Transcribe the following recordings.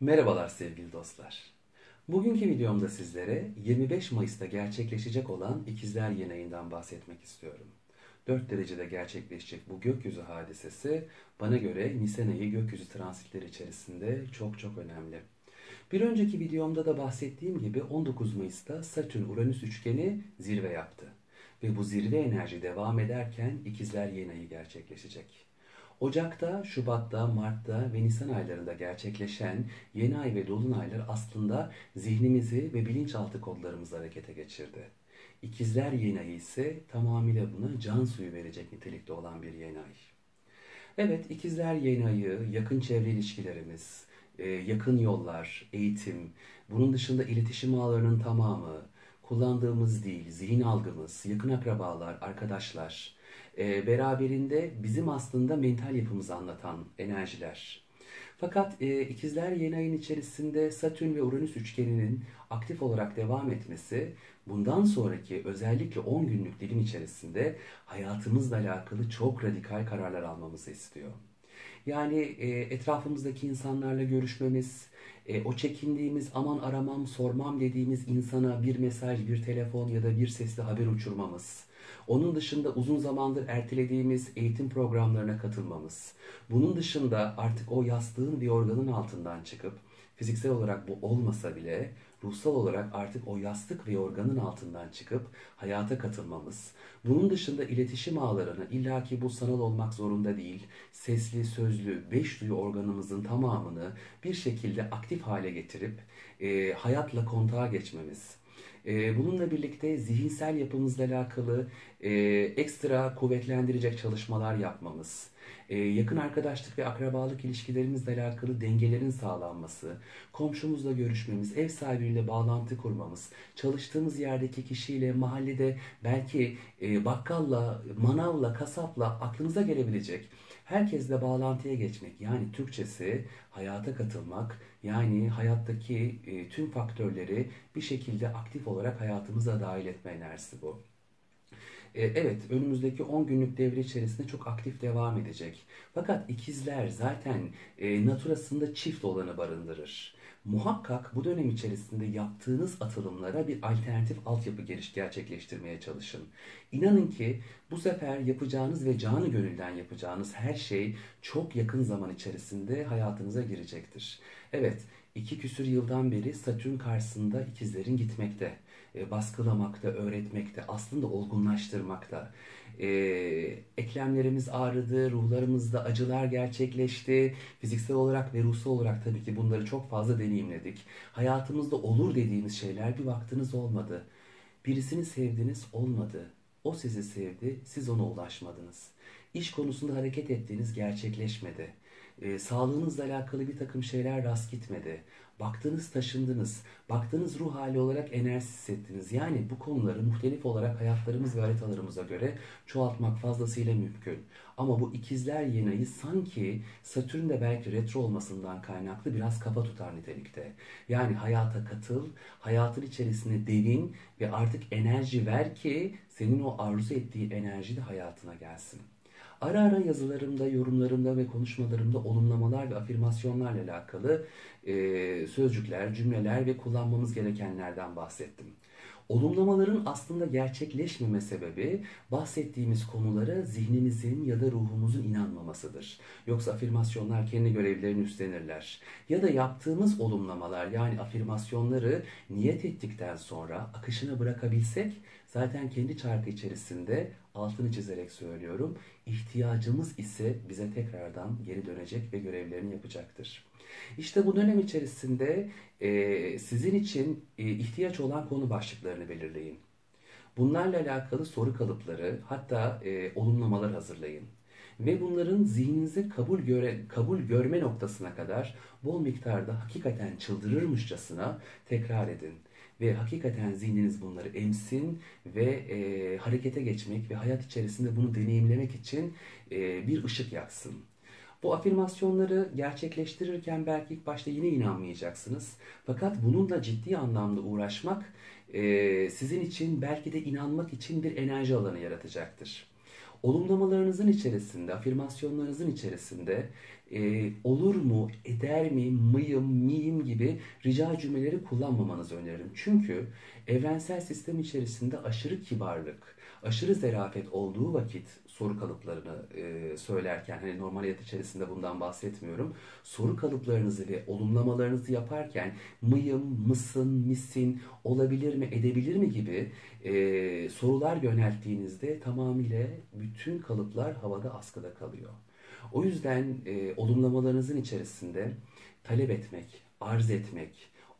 Merhabalar sevgili dostlar. Bugünkü videomda sizlere 25 Mayıs'ta gerçekleşecek olan İkizler Yeni Ayı'ndan bahsetmek istiyorum. 4 derecede gerçekleşecek bu gökyüzü hadisesi bana göre Nisan ayı gökyüzü transitleri içerisinde çok çok önemli. Bir önceki videomda da bahsettiğim gibi 19 Mayıs'ta Satürn-Uranüs üçgeni zirve yaptı. Ve bu zirve enerji devam ederken İkizler Yeni gerçekleşecek. Ocak'ta, Şubat'ta, Mart'ta ve Nisan aylarında gerçekleşen yeni ay ve dolunaylar aslında zihnimizi ve bilinçaltı kodlarımızı harekete geçirdi. İkizler yeni ayı ise tamamıyla buna can suyu verecek nitelikte olan bir yeni ay. Evet, ikizler yeni ayı, yakın çevre ilişkilerimiz, e, yakın yollar, eğitim, bunun dışında iletişim ağlarının tamamı, kullandığımız dil, zihin algımız, yakın akrabalar, arkadaşlar, e, beraberinde bizim aslında mental yapımızı anlatan enerjiler. Fakat e, ikizler yeni ayın içerisinde Satürn ve Uranüs üçgeninin aktif olarak devam etmesi bundan sonraki özellikle 10 günlük dilin içerisinde hayatımızla alakalı çok radikal kararlar almamızı istiyor. Yani e, etrafımızdaki insanlarla görüşmemiz, e, o çekindiğimiz aman aramam sormam dediğimiz insana bir mesaj, bir telefon ya da bir sesli haber uçurmamız, onun dışında uzun zamandır ertelediğimiz eğitim programlarına katılmamız, bunun dışında artık o yastığın bir organın altından çıkıp fiziksel olarak bu olmasa bile ruhsal olarak artık o yastık ve organın altından çıkıp hayata katılmamız. Bunun dışında iletişim ağlarını illaki bu sanal olmak zorunda değil, sesli, sözlü, beş duyu organımızın tamamını bir şekilde aktif hale getirip e, hayatla kontağa geçmemiz. E, bununla birlikte zihinsel yapımızla alakalı e, ekstra kuvvetlendirecek çalışmalar yapmamız ee, yakın arkadaşlık ve akrabalık ilişkilerimizle alakalı dengelerin sağlanması, komşumuzla görüşmemiz, ev sahibiyle bağlantı kurmamız, çalıştığımız yerdeki kişiyle mahallede belki e, bakkalla, manavla, kasapla aklınıza gelebilecek herkesle bağlantıya geçmek yani Türkçesi hayata katılmak yani hayattaki e, tüm faktörleri bir şekilde aktif olarak hayatımıza dahil etme enerjisi bu. E, evet, önümüzdeki 10 günlük devre içerisinde çok aktif devam edecek. Fakat ikizler zaten e, naturasında çift olanı barındırır. Muhakkak bu dönem içerisinde yaptığınız atılımlara bir alternatif altyapı geliş gerçekleştirmeye çalışın. İnanın ki bu sefer yapacağınız ve canı gönülden yapacağınız her şey çok yakın zaman içerisinde hayatınıza girecektir. Evet, iki küsür yıldan beri Satürn karşısında ikizlerin gitmekte, e, baskılamakta, öğretmekte, aslında olgunlaştırmakta. E, eklemlerimiz ağrıdı, ruhlarımızda acılar gerçekleşti. Fiziksel olarak ve ruhsal olarak tabii ki bunları çok fazla deneyimledik. Hayatımızda olur dediğimiz şeyler bir vaktiniz olmadı. Birisini sevdiniz olmadı. O sizi sevdi, siz ona ulaşmadınız. İş konusunda hareket ettiğiniz gerçekleşmedi e, sağlığınızla alakalı bir takım şeyler rast gitmedi. Baktınız taşındınız, baktınız ruh hali olarak enerjisi hissettiniz. Yani bu konuları muhtelif olarak hayatlarımız ve haritalarımıza göre çoğaltmak fazlasıyla mümkün. Ama bu ikizler yeni ayı sanki Satürn de belki retro olmasından kaynaklı biraz kafa tutar nitelikte. Yani hayata katıl, hayatın içerisine devin ve artık enerji ver ki senin o arzu ettiği enerji de hayatına gelsin. Ara ara yazılarımda, yorumlarımda ve konuşmalarımda olumlamalar ve afirmasyonlarla alakalı e, sözcükler, cümleler ve kullanmamız gerekenlerden bahsettim. Olumlamaların aslında gerçekleşmeme sebebi bahsettiğimiz konulara zihnimizin ya da ruhumuzun inanmamasıdır. Yoksa afirmasyonlar kendi görevlerini üstlenirler. Ya da yaptığımız olumlamalar yani afirmasyonları niyet ettikten sonra akışına bırakabilsek zaten kendi çarkı içerisinde altını çizerek söylüyorum. ihtiyacımız ise bize tekrardan geri dönecek ve görevlerini yapacaktır. İşte bu dönem içerisinde e, sizin için e, ihtiyaç olan konu başlıklarını belirleyin. Bunlarla alakalı soru kalıpları hatta e, olumlamalar hazırlayın. Ve bunların zihninize kabul, göre, kabul görme noktasına kadar bol miktarda hakikaten çıldırırmışçasına tekrar edin ve hakikaten zihniniz bunları emsin ve e, harekete geçmek ve hayat içerisinde bunu deneyimlemek için e, bir ışık yaksın. Bu afirmasyonları gerçekleştirirken belki ilk başta yine inanmayacaksınız. Fakat bununla ciddi anlamda uğraşmak e, sizin için belki de inanmak için bir enerji alanı yaratacaktır. Olumlamalarınızın içerisinde, afirmasyonlarınızın içerisinde e, olur mu, eder mi, mıyım, miyim gibi rica cümleleri kullanmamanızı öneririm. Çünkü evrensel sistem içerisinde aşırı kibarlık, aşırı zerafet olduğu vakit soru kalıplarını e, söylerken hani normal hayat içerisinde bundan bahsetmiyorum. Soru kalıplarınızı ve olumlamalarınızı yaparken mıyım, mısın, misin, olabilir mi, edebilir mi gibi e, sorular yönelttiğinizde tamamıyla bütün kalıplar havada askıda kalıyor. O yüzden e, olumlamalarınızın içerisinde talep etmek, arz etmek,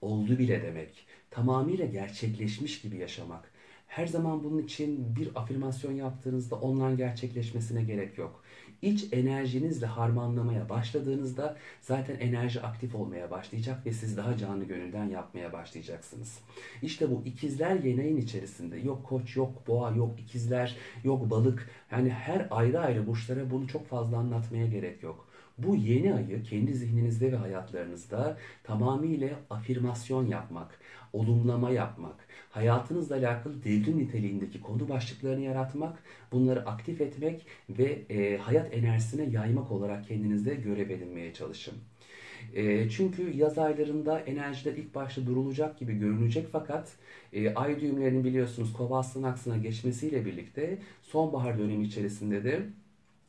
oldu bile demek, tamamıyla gerçekleşmiş gibi yaşamak, her zaman bunun için bir afirmasyon yaptığınızda ondan gerçekleşmesine gerek yok. İç enerjinizle harmanlamaya başladığınızda zaten enerji aktif olmaya başlayacak ve siz daha canlı gönülden yapmaya başlayacaksınız. İşte bu ikizler yeneğin içerisinde yok koç, yok boğa, yok ikizler, yok balık. Yani her ayrı ayrı burçlara bunu çok fazla anlatmaya gerek yok. Bu yeni ayı kendi zihninizde ve hayatlarınızda tamamıyla afirmasyon yapmak, olumlama yapmak, hayatınızla alakalı devrim niteliğindeki konu başlıklarını yaratmak, bunları aktif etmek ve e, hayat enerjisine yaymak olarak kendinizde görev edinmeye çalışın. E, çünkü yaz aylarında enerjiler ilk başta durulacak gibi görünecek fakat e, ay düğümlerinin biliyorsunuz kova aksına geçmesiyle birlikte sonbahar dönemi içerisinde de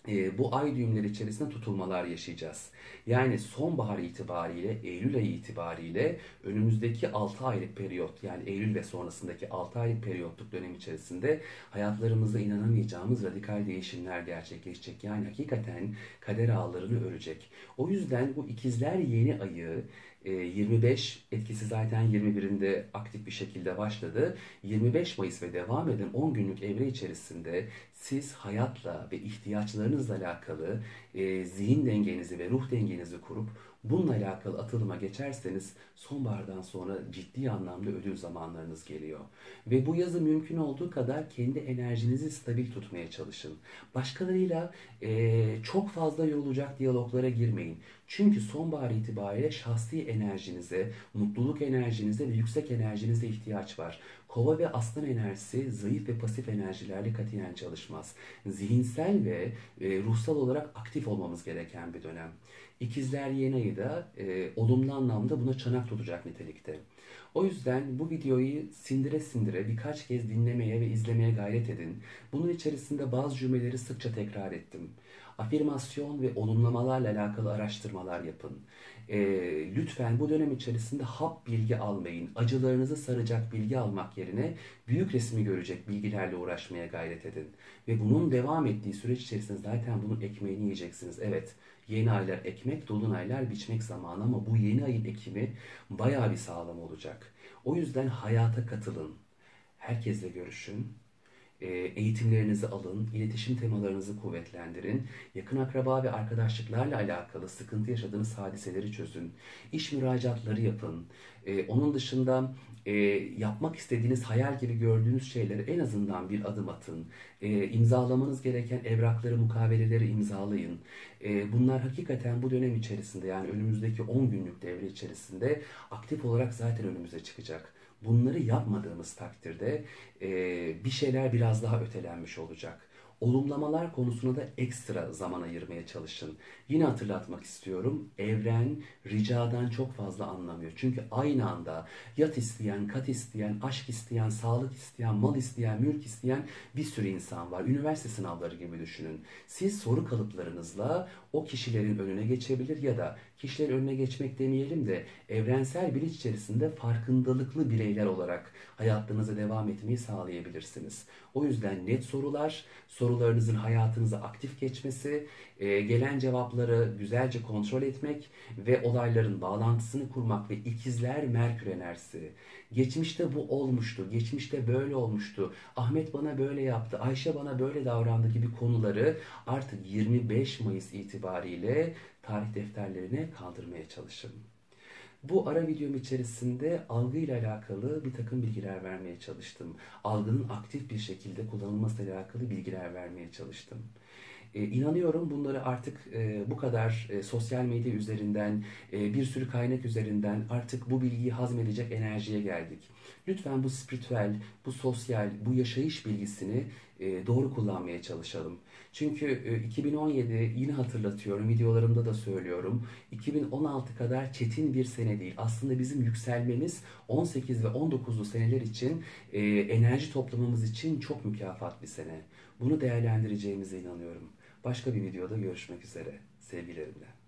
e, bu ay düğümleri içerisinde tutulmalar yaşayacağız. Yani sonbahar itibariyle, Eylül ayı itibariyle önümüzdeki 6 aylık periyot yani Eylül ve sonrasındaki 6 aylık periyotluk dönem içerisinde hayatlarımızda inanamayacağımız radikal değişimler gerçekleşecek. Yani hakikaten kader ağlarını örecek. O yüzden bu ikizler yeni ayı 25 ee, etkisi zaten 21'inde aktif bir şekilde başladı. 25 Mayıs ve devam eden 10 günlük evre içerisinde siz hayatla ve ihtiyaçlarınızla alakalı e, zihin dengenizi ve ruh dengenizi kurup bununla alakalı atılıma geçerseniz sonbahardan sonra ciddi anlamda ödül zamanlarınız geliyor. Ve bu yazı mümkün olduğu kadar kendi enerjinizi stabil tutmaya çalışın. Başkalarıyla e, çok fazla yorulacak diyaloglara girmeyin. Çünkü sonbahar itibariyle şahsi enerjinize, mutluluk enerjinize ve yüksek enerjinize ihtiyaç var. Kova ve aslan enerjisi zayıf ve pasif enerjilerle katiyen çalışmaz. Zihinsel ve e, ruhsal olarak aktif olmamız gereken bir dönem. İkizler yeni ayı da e, olumlu anlamda buna çanak tutacak nitelikte. O yüzden bu videoyu sindire sindire birkaç kez dinlemeye ve izlemeye gayret edin. Bunun içerisinde bazı cümleleri sıkça tekrar ettim. Afirmasyon ve olumlamalarla alakalı araştırmalar yapın. E, lütfen bu dönem içerisinde hap bilgi almayın. Acılarınızı saracak bilgi almak yerine büyük resmi görecek bilgilerle uğraşmaya gayret edin. Ve bunun devam ettiği süreç içerisinde zaten bunun ekmeğini yiyeceksiniz. Evet, yeni aylar ekmek, dolunaylar biçmek zamanı ama bu yeni ayın ekimi bayağı bir sağlam olacak. O yüzden hayata katılın. Herkesle görüşün eğitimlerinizi alın, iletişim temalarınızı kuvvetlendirin, yakın akraba ve arkadaşlıklarla alakalı sıkıntı yaşadığınız hadiseleri çözün, iş müracaatları yapın. E, onun dışında e, yapmak istediğiniz hayal gibi gördüğünüz şeyleri en azından bir adım atın. İmzalamanız gereken evrakları, mukaveleleri imzalayın. bunlar hakikaten bu dönem içerisinde yani önümüzdeki 10 günlük devre içerisinde aktif olarak zaten önümüze çıkacak. Bunları yapmadığımız takdirde e, bir şeyler biraz daha ötelenmiş olacak. Olumlamalar konusuna da ekstra zaman ayırmaya çalışın. Yine hatırlatmak istiyorum. Evren ricadan çok fazla anlamıyor. Çünkü aynı anda yat isteyen, kat isteyen, aşk isteyen, sağlık isteyen, mal isteyen, mülk isteyen bir sürü insan var. Üniversite sınavları gibi düşünün. Siz soru kalıplarınızla o kişilerin önüne geçebilir ya da kişilerin önüne geçmek demeyelim de evrensel bilinç içerisinde farkındalıklı bireyler olarak hayatınıza devam etmeyi sağlayabilirsiniz. O yüzden net sorular, sorularınızın hayatınıza aktif geçmesi, e, gelen cevapları güzelce kontrol etmek ve olayların bağlantısını kurmak ve ikizler Merkür enerjisi. Geçmişte bu olmuştu, geçmişte böyle olmuştu, Ahmet bana böyle yaptı, Ayşe bana böyle davrandı gibi konuları artık 25 Mayıs itibariyle tarih defterlerine kaldırmaya çalışın. Bu ara videom içerisinde algı ile alakalı bir takım bilgiler vermeye çalıştım. Algının aktif bir şekilde kullanılması ile alakalı bilgiler vermeye çalıştım. E, inanıyorum bunları artık e, bu kadar e, sosyal medya üzerinden, e, bir sürü kaynak üzerinden artık bu bilgiyi hazmedecek enerjiye geldik. Lütfen bu spiritüel, bu sosyal, bu yaşayış bilgisini e, doğru kullanmaya çalışalım. Çünkü e, 2017 yine hatırlatıyorum, videolarımda da söylüyorum. 2016 kadar çetin bir sene değil. Aslında bizim yükselmemiz 18 ve 19'lu seneler için e, enerji toplamamız için çok mükafat bir sene. Bunu değerlendireceğimize inanıyorum. Başka bir videoda görüşmek üzere. Sevgilerimle.